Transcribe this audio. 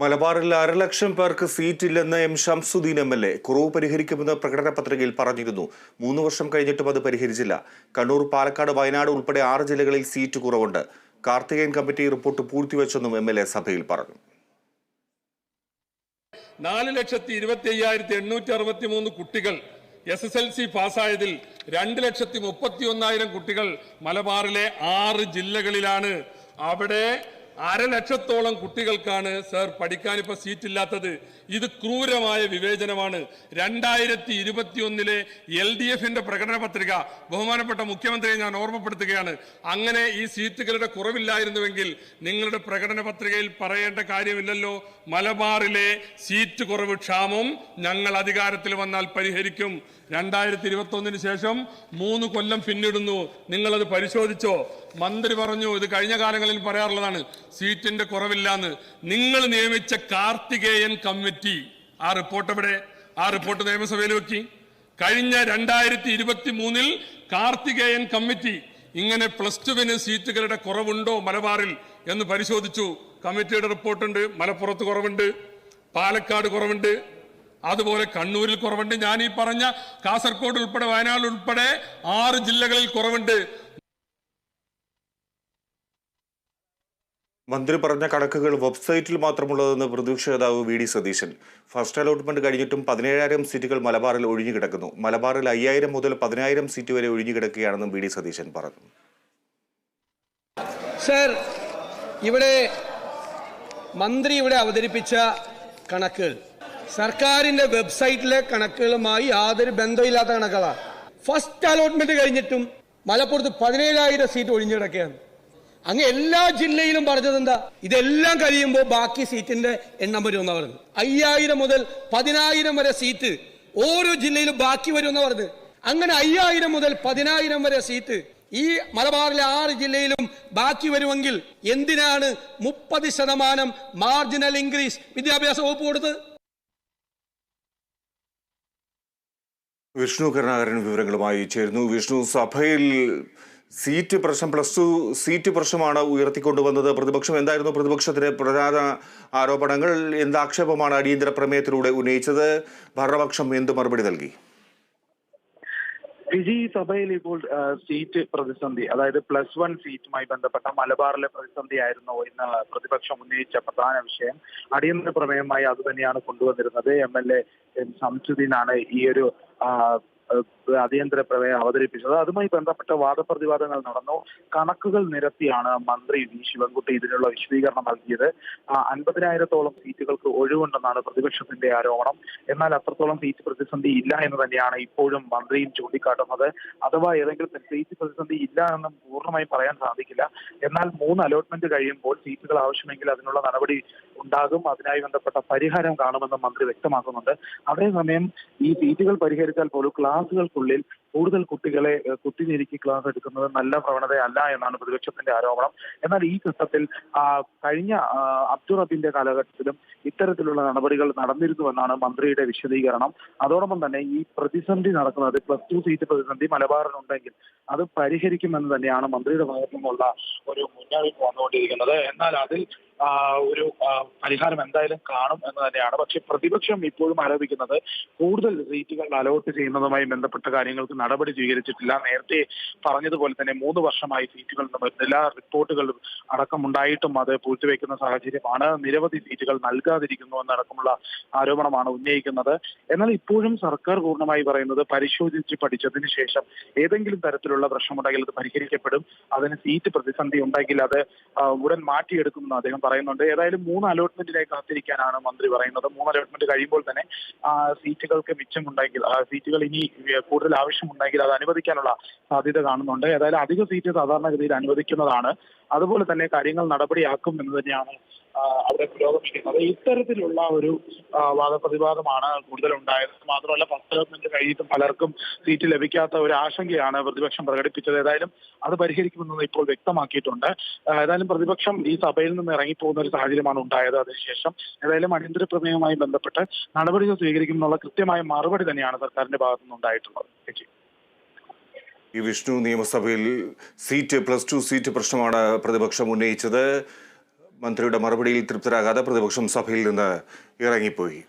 മലബാറിൽ അരലക്ഷം പേർക്ക് സീറ്റില്ലെന്ന് M Shamsuddin M L A കുറവ് പരിഹരിക്കുമെന്ന് പ്രകടന പത്രികയിൽ പറഞ്ഞിരുന്നു. മൂന്ന് വർഷം കഴിഞ്ഞിട്ടും അത് പരിഹരിച്ചില്ല. കണ്ണൂർ പാലക്കാട് വയനാട് ഉൾപ്പെടെ ആറ് ജില്ലകളിൽ സീറ്റ് കുറവുണ്ട്. കാർത്തികേയൻ കമ്മിറ്റി റിപ്പോർട്ട് പൂർത്തിവെച്ചെന്നും എം എൽ എ സഭയിൽ പറഞ്ഞു. നാല് ലക്ഷത്തി ഇരുപത്തി അയ്യായിരത്തി എണ്ണൂറ്റി അറുപത്തി മൂന്ന് കുട്ടികൾ എസ് എസ് എൽ സി പാസ്സായതിൽ രണ്ട് ലക്ഷത്തി മുപ്പത്തി ഒന്നായിരം കുട്ടികൾ മലബാറിലെ ആറ് ജില്ലകളിലാണ്. അവിടെ അരലക്ഷത്തോളം കുട്ടികൾക്കാണ് സർ പഠിക്കാൻ ഇപ്പൊ സീറ്റ് ഇല്ലാത്തത് ഇത് ക്രൂരമായ വിവേചനമാണ്. രണ്ടായിരത്തി ഇരുപത്തിയൊന്നിലെ എൽ ഡി എഫിന്റെ പ്രകടന പത്രിക ബഹുമാനപ്പെട്ട മുഖ്യമന്ത്രിയെ ഞാൻ ഓർമ്മപ്പെടുത്തുകയാണ്. അങ്ങനെ ഈ സീറ്റുകളുടെ കുറവില്ലായിരുന്നുവെങ്കിൽ നിങ്ങളുടെ പ്രകടന പത്രികയിൽ പറയേണ്ട കാര്യമില്ലല്ലോ. മലബാറിലെ സീറ്റ് കുറവ് ക്ഷാമം ഞങ്ങൾ അധികാരത്തിൽ വന്നാൽ പരിഹരിക്കും. രണ്ടായിരത്തി ഇരുപത്തി ഒന്നിന് ശേഷം മൂന്ന് കൊല്ലം പിന്നിടുന്നു. നിങ്ങളത് പരിശോധിച്ചോ? മന്ത്രി പറഞ്ഞു ഇത് കഴിഞ്ഞ കാലങ്ങളിൽ പറയാറുള്ളതാണ്. സീറ്റിന്റെ കുറവില്ലാന്ന് നിങ്ങൾ നിയമിച്ച കാർത്തികേയൻ കമ്മിറ്റി. ആ റിപ്പോർട്ട് എവിടെ? ആ റിപ്പോർട്ട് നിയമസഭയിൽ വെക്കി. കഴിഞ്ഞ രണ്ടായിരത്തി ഇരുപത്തി മൂന്നിൽ കാർത്തികേയൻ കമ്മിറ്റി ഇങ്ങനെ പ്ലസ് ടുവിന് സീറ്റുകളുടെ കുറവുണ്ടോ മലബാറിൽ എന്ന് പരിശോധിച്ചു. കമ്മിറ്റിയുടെ റിപ്പോർട്ടുണ്ട് മലപ്പുറത്ത് കുറവുണ്ട് പാലക്കാട് കുറവുണ്ട് അതുപോലെ കണ്ണൂരിൽ കുറവുണ്ട്. ഞാൻ ഈ പറഞ്ഞ കാസർഗോഡ് ഉൾപ്പെടെ വയനാട് ഉൾപ്പെടെ ആറ് ജില്ലകളിൽ കുറവുണ്ട്. മന്ത്രി പറഞ്ഞ കണക്കുകൾ വെബ്സൈറ്റിൽ മാത്രമുള്ളതെന്ന് പ്രതിപക്ഷ നേതാവ് V D Satheesan. First allotment കഴിഞ്ഞിട്ടും പതിനേഴായിരം സീറ്റുകൾ മലബാറിൽ ഒഴിഞ്ഞു കിടക്കുന്നു. മലബാറിൽ അയ്യായിരം മുതൽ പതിനായിരം സീറ്റ് വരെ ഒഴിഞ്ഞു കിടക്കുകയാണെന്നും വി ഡി സതീശൻ പറഞ്ഞു. സർ ഇവിടെ മന്ത്രി ഇവിടെ അവതരിപ്പിച്ച കണക്കുകൾ. സർക്കാരിന്റെ വെബ്സൈറ്റിലെ കണക്കുകളുമായി യാതൊരു ബന്ധമില്ലാത്ത കണക്കുകളാണ് ഫസ്റ്റ് അലോട്ട്മെന്റ് കഴിഞ്ഞിട്ടും മലപ്പുറത്ത് പതിനേഴായിരം സീറ്റ് ഒഴിഞ്ഞു കിടക്കുകയാണ്. അങ്ങ് എല്ലാ ജില്ലയിലും പറഞ്ഞത് എന്താ? ഇതെല്ലാം കഴിയുമ്പോൾ ബാക്കി സീറ്റിന്റെ എണ്ണം വരുമെന്നാ പറഞ്ഞത്. അയ്യായിരം മുതൽ പതിനായിരം വരെ സീറ്റ് ഓരോ ജില്ലയിലും ബാക്കി വരുമെന്നാ പറഞ്ഞത്. അങ്ങനെ അയ്യായിരം മുതൽ പതിനായിരം വരെ സീറ്റ് ഈ മലബാറിലെ ആറ് ജില്ലയിലും ബാക്കി വരുമെങ്കിൽ എന്തിനാണ് മുപ്പത് ശതമാനം മാർജിനൽ ഇൻക്രീസ് വിദ്യാഭ്യാസ വകുപ്പ് കൊടുത്തത്? വിഷ്ണു കരുണാകരൻ വിവരങ്ങളുമായി ചേരുന്നു. വിഷ്ണു സഭയിൽ സീറ്റ് പ്രശ്നം പ്ലസ് ടു സീറ്റ് പ്രശ്നമാണ് ഉയർത്തിക്കൊണ്ടുവന്നത്. പ്രതിപക്ഷം എന്തായിരുന്നു? പ്രതിപക്ഷത്തിന്റെ പ്രധാന ആരോപണങ്ങൾ എന്ത് ആക്ഷേപമാണ് അടിയന്തര പ്രമേയത്തിലൂടെ ഉന്നയിച്ചത്? ഭരണപക്ഷം എന്ത് മറുപടി നൽകി? വിജി സഭയിൽ ഇപ്പോൾ സീറ്റ് പ്രതിസന്ധി അതായത് പ്ലസ് വൺ സീറ്റുമായി ബന്ധപ്പെട്ട മലബാറിലെ പ്രതിസന്ധി ആയിരുന്നു ഇന്ന് പ്രതിപക്ഷം ഉന്നയിച്ച പ്രധാന വിഷയം. അടിയന്തര പ്രമേയമായി അത് തന്നെയാണ് കൊണ്ടുവന്നിരുന്നത്. എം എൽ എ സംസുദ്ദീനാണ് ഈ ഒരു അടിയന്തര പ്രമേയം അവതരിപ്പിച്ചത്. അതുമായി ബന്ധപ്പെട്ട വാദപ്രതിവാദങ്ങൾ നടന്നു. കണക്കുകൾ നിരത്തിയാണ് മന്ത്രി വി. ശിവൻകുട്ടി ഇതിനുള്ള വിശദീകരണം നൽകിയത്. അൻപതിനായിരത്തോളം സീറ്റുകൾക്ക് ഒഴിവുണ്ടെന്നാണ് പ്രതിപക്ഷത്തിന്റെ ആരോപണം. എന്നാൽ അത്രത്തോളം സീറ്റ് പ്രതിസന്ധി ഇല്ല എന്ന് തന്നെയാണ് ഇപ്പോഴും മന്ത്രിയും ചൂണ്ടിക്കാട്ടുന്നത്. അഥവാ ഏതെങ്കിലും സീറ്റ് പ്രതിസന്ധി ഇല്ല എന്നും പൂർണമായും പറയാൻ സാധിക്കില്ല. എന്നാൽ മൂന്ന് അലോട്ട്മെന്റ് കഴിയുമ്പോൾ സീറ്റുകൾ ആവശ്യമെങ്കിൽ അതിനുള്ള നടപടി ഉണ്ടാകും. അതിനായി ബന്ധപ്പെട്ട പരിഹാരം കാണുമെന്നും മന്ത്രി വ്യക്തമാക്കുന്നുണ്ട്. അതേസമയം ഈ സീറ്റുകൾ പരിഹരിച്ചാൽ പോലും ക്ലാസുകൾക്കുള്ളിൽ കൂടുതൽ കുട്ടികളെ കുത്തിനിരുക്കി ക്ലാസ് എടുക്കുന്നത് നല്ല പ്രവണതയല്ല എന്നാണ് പ്രതിപക്ഷത്തിന്റെ ആരോപണം. എന്നാൽ ഈ ഘട്ടത്തിൽ കഴിഞ്ഞ അബ്ദുറബിന്റെ കാലഘട്ടത്തിലും ഇത്തരത്തിലുള്ള നടപടികൾ നടന്നിരുന്നുവെന്നാണ് മന്ത്രിയുടെ വിശദീകരണം. അതോടൊപ്പം തന്നെ ഈ പ്രതിസന്ധി നടക്കുന്നത് പ്ലസ് ടു സീറ്റ് പ്രതിസന്ധി മലബാറിനുണ്ടെങ്കിൽ അത് പരിഹരിക്കുമെന്ന് തന്നെയാണ് മന്ത്രിയുടെ ഭാഗത്തു നിന്നുള്ള ഒരു മുന്നറിയിപ്പ് വന്നുകൊണ്ടിരിക്കുന്നത്. എന്നാൽ അതിൽ ഒരു പരിഹാരം എന്തായാലും കാണും എന്ന് തന്നെയാണ്. പക്ഷെ പ്രതിപക്ഷം ഇപ്പോഴും ആരോപിക്കുന്നത് കൂടുതൽ സീറ്റുകൾ അലോട്ട് ചെയ്യുന്നതുമായി ബന്ധപ്പെട്ട കാര്യങ്ങൾക്ക് നടപടി സ്വീകരിച്ചിട്ടില്ല. നേരത്തെ പറഞ്ഞതുപോലെ തന്നെ മൂന്ന് വർഷമായി സീറ്റുകൾ എല്ലാ റിപ്പോർട്ടുകളും അടക്കമുണ്ടായിട്ടും അത് പൂഴ്ത്തിവെക്കുന്ന സാഹചര്യമാണ്. നിരവധി സീറ്റുകൾ നൽകാതിരിക്കുന്നു എന്നടക്കമുള്ള ആരോപണമാണ് ഉന്നയിക്കുന്നത്. എന്നാൽ ഇപ്പോഴും സർക്കാർ പൂർണമായി പറയുന്നത് പരിശോധിച്ച് പഠിച്ചതിന് ശേഷം ഏതെങ്കിലും തരത്തിലുള്ള പ്രശ്നമുണ്ടെങ്കിൽ അത് പരിഹരിക്കപ്പെടും. അതിന് സീറ്റ് പ്രതിസന്ധി ഉണ്ടെങ്കിൽ അത് ഉടൻ മാറ്റിയെടുക്കുമെന്ന് അദ്ദേഹം പറയുന്നുണ്ട്. ഏതായാലും മൂന്ന് അലോട്ട്മെന്റിനായി കാത്തിരിക്കാനാണ് മന്ത്രി പറയുന്നത്. മൂന്ന് അലോട്ട്മെന്റ് കഴിയുമ്പോൾ തന്നെ സീറ്റുകൾക്ക് മിച്ചമുണ്ടെങ്കിൽ സീറ്റുകൾ ഇനി കൂടുതൽ കൂടുതൽ ആവശ്യമുണ്ടെങ്കിൽ അത് അനുവദിക്കാനുള്ള സാധ്യത കാണുന്നുണ്ട്. ഏതായാലും അധിക സീറ്റ് സാധാരണഗതിയിൽ അനുവദിക്കുന്നതാണ്. അതുപോലെ തന്നെ കാര്യങ്ങൾ നടപടിയാക്കും എന്ന് തന്നെയാണ് അവിടെ പുരോഗമിക്കുന്നത്. ഇത്തരത്തിലുള്ള ഒരു വാദപ്രതിവാദമാണ് കൂടുതൽ ഉണ്ടായത് മാത്രമല്ല പത്ത് മിനിറ്റ് കഴിഞ്ഞിട്ടും പലർക്കും സീറ്റ് ലഭിക്കാത്ത ഒരു ആശങ്കയാണ് പ്രതിപക്ഷം പ്രകടിപ്പിച്ചത്. ഏതായാലും അത് പരിഹരിക്കുമെന്ന് ഇപ്പോൾ വ്യക്തമാക്കിയിട്ടുണ്ട്. ഏതായാലും പ്രതിപക്ഷം ഈ സഭയിൽ നിന്ന് ഇറങ്ങിപ്പോകുന്ന ഒരു സാഹചര്യമാണ് ഉണ്ടായത് അതിനുശേഷം. ഏതായാലും അടിയന്തര പ്രമേയവുമായി ബന്ധപ്പെട്ട് നടപടികൾ സ്വീകരിക്കുമെന്നുള്ള കൃത്യമായ മറുപടി തന്നെയാണ് സർക്കാരിന്റെ ഭാഗത്തുനിന്ന് ഉണ്ടായിട്ടുള്ളത് ഈ വിഷ്ണു നിയമസഭയിൽ സീറ്റ് പ്ലസ് ടു സീറ്റ് പ്രശ്നമാണ് പ്രതിപക്ഷം ഉന്നയിച്ചത്. മന്ത്രിയുടെ മറുപടിയിൽ തൃപ്തരാകാതെ പ്രതിപക്ഷം സഭയിൽ നിന്ന് ഇറങ്ങിപ്പോയി.